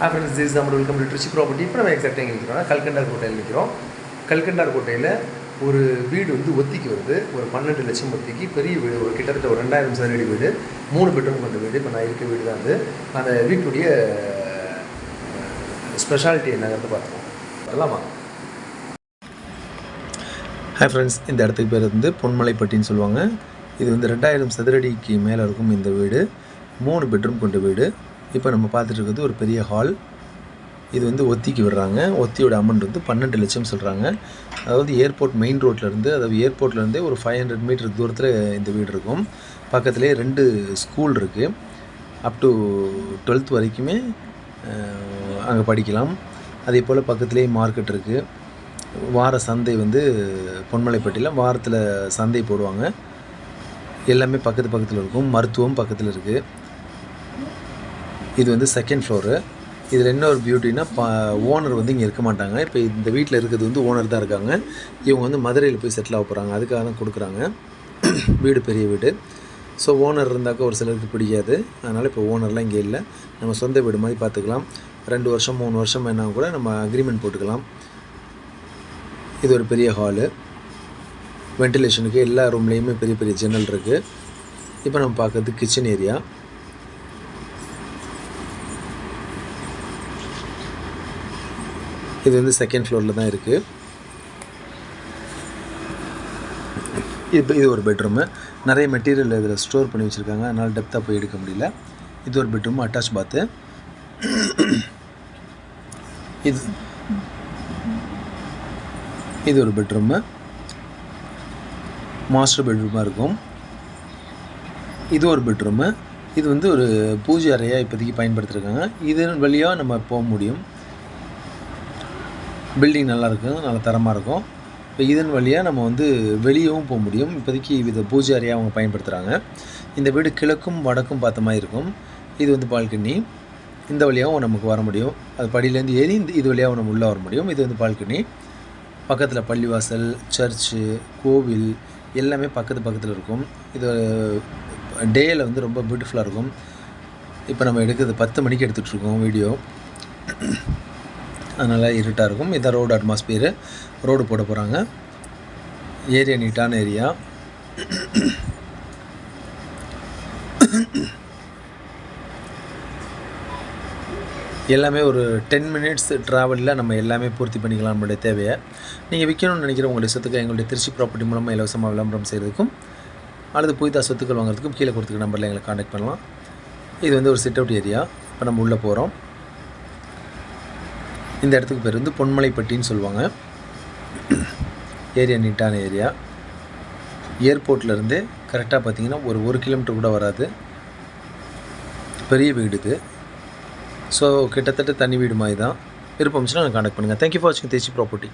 Friends this நம்ம welcome to Trichy property இப்போ நம்ம எக்ஸாக்டாக எங்கே நிற்கிறோம் கல்கண்டார் கோட்டையில் நிற்கிறோம் கல்கண்டார் கோட்டையில் ஒரு வீடு வந்து ஒத்திக்கு வருது. ஒரு பன்னெண்டு லட்சம் ஒத்திக்கு. பெரிய வீடு. ஒரு கிட்டத்தட்ட ஒரு ரெண்டாயிரம் சதுரடி வீடு. மூணு பெட்ரூம் கொண்ட வீடு. இப்போ நான் இருக்க வீடு தான் அது. அந்த வீட்டுடைய ஸ்பெஷாலிட்டி என்னங்கிறது பார்ப்போம் அதெல்லாம் ஹாய் ஃப்ரெண்ட்ஸ் இந்த இடத்துக்கு பேர் வந்து பொன்மலைப்பட்டின்னு சொல்லுவாங்க. இது வந்து ரெண்டாயிரம் சதுரடிக்கு மேலே இருக்கும் இந்த வீடு. மூணு பெட்ரூம் கொண்ட வீடு. இப்போ நம்ம பார்த்துட்டு இருக்கிறது ஒரு பெரிய ஹால் இது வந்து ஒத்திக்கு விடுறாங்க. ஒத்தியோட அமௌண்ட் வந்து பன்னெண்டு லட்சம் சொல்கிறாங்க அதாவது ஏர்போர்ட் மெயின் ரோட்லேருந்து அதாவது ஏர்போர்ட்லேருந்தே ஒரு ஃபைவ் ஹண்ட்ரட் மீட்டர் தூரத்தில் இந்த வீடு இருக்கும். பக்கத்துலேயே ரெண்டு ஸ்கூல் இருக்குது அப் டு டுவெல்த் வரைக்குமே அங்கே படிக்கலாம். அதே போல் பக்கத்துலேயே மார்க்கெட் இருக்குது வார சந்தை வந்து பொன்மலைப்பட்டியில் வாரத்தில் சந்தை போடுவாங்க. எல்லாமே பக்கத்து பக்கத்தில் இருக்கும். மருத்துவம் பக்கத்தில் இருக்குது இது வந்து செகண்ட் ஃப்ளோரு இதில் என்ன ஒரு பியூட்டின்னா பா ஓனர் வந்து இங்கே இருக்க மாட்டாங்க. இப்போ இந்த வீட்டில் இருக்கிறது வந்து ஓனர் தான் இருக்காங்க. இவங்க வந்து மதுரையில் போய் செட்டில் ஆக போகிறாங்க அதுக்காக தான் கொடுக்குறாங்க. வீடு பெரிய வீடு. ஸோ ஓனர் இருந்தாக்க ஒரு சிலருக்கு பிடிக்காது. அதனால் இப்போ ஓனர்லாம் இங்கே இல்லை. நம்ம சொந்த வீடு மாதிரி பார்த்துக்கலாம். ரெண்டு வருஷம் மூணு வருஷம் வேணால் கூட நம்ம அக்ரிமெண்ட் போட்டுக்கலாம். இது ஒரு பெரிய ஹாலு வென்டிலேஷனுக்கு எல்லா ரூம்லேயுமே பெரிய பெரிய ஜன்னல் இருக்குது இப்போ நம்ம பார்க்குறது கிச்சன் ஏரியா இது வந்து செகண்ட் ஃப்ளோரில் தான் இருக்குது இப்போ இது ஒரு பெட்ரூமு நிறைய மெட்டீரியல் இதில் ஸ்டோர் பண்ணி வச்சுருக்காங்க. அதனால் டெப்த்தாக போய் எடுக்க முடியல. இது ஒரு பெட்ரூம் அட்டாச் பாத்து இது இது ஒரு பெட்ரூமு மாஸ்டர் பெட்ரூமாக இருக்கும். இது ஒரு பெட்ரூமு இது வந்து ஒரு பூஜை அறையாக இப்போதைக்கு பயன்படுத்திருக்காங்க. இதன் வழியாக நம்ம போக முடியும். பில்டிங் நல்லா இருக்கும் நல்ல தரமாக இருக்கும். இப்போ இதன் வழியாக நம்ம வந்து வெளியவும் போக முடியும். இப்போதைக்கு இதை பூஜை அறையாக அவங்க பயன்படுத்துகிறாங்க இந்த வீடு கிழக்கும் வடக்கும் பார்த்த மாதிரி இருக்கும். இது வந்து பால்கனி. இந்த வழியாகவும் நமக்கு வர முடியும். அது படியிலேருந்து ஏறி இந்த இது வழியாகவும் நம்ம உள்ளே வர முடியும். இது வந்து பால்கனி. பக்கத்தில் பள்ளிவாசல் சர்ச்சு கோவில் எல்லாமே பக்கத்து பக்கத்தில் இருக்கும். இது டேயில் வந்து ரொம்ப பியூட்டிஃபுல்லாக இருக்கும். இப்போ நம்ம எடுக்கிறது பத்து மணிக்கு எடுத்துகிட்ருக்கோம் வீடியோ. அதனால் இருட்டாக இருக்கும். இதான் ரோடு அட்மாஸ்பியரு ரோடு போட போகிறாங்க ஏரியா நீட்டான ஏரியா எல்லாமே ஒரு டென் மினிட்ஸ் ட்ராவலில் நம்ம எல்லாமே பூர்த்தி பண்ணிக்கலாம் நம்மளுடைய தேவையை. நீங்கள் விற்கணும்னு நினைக்கிற உங்களுடைய சொத்துக்கு எங்களுடைய திருச்சி ப்ராப்பர்ட்டி மூலமாக இலவசமாக விளம்பரம் செய்கிறதுக்கும் அல்லது புதிதாக சொத்துக்கள் வாங்குறதுக்கும் கீழே கொடுத்துருக்க நம்பரில் எங்களை காண்டாக்ட் பண்ணலாம். இது வந்து ஒரு சிட் அவுட் ஏரியா இப்போ நம்ம உள்ளே போகிறோம் இந்த இடத்துக்கு பேர் வந்து பொன்மலைப்பட்டின்னு சொல்லுவாங்க. ஏரியா நீட்டான ஏரியா. ஏர்போர்ட்லேருந்து கரெக்டாக பார்த்தீங்கன்னா ஒரு ஒரு கிலோமீட்டர் கூட வராது. பெரிய வீடு இது. ஸோ கிட்டத்தட்ட தனி வீடு மாதிரி தான். விருப்பம்ச்சுன்னா காண்டாக்ட் பண்ணுங்கள் தேங்க்யூ ஃபார் வாட்சிங் தேசி ப்ராப்பர்ட்டி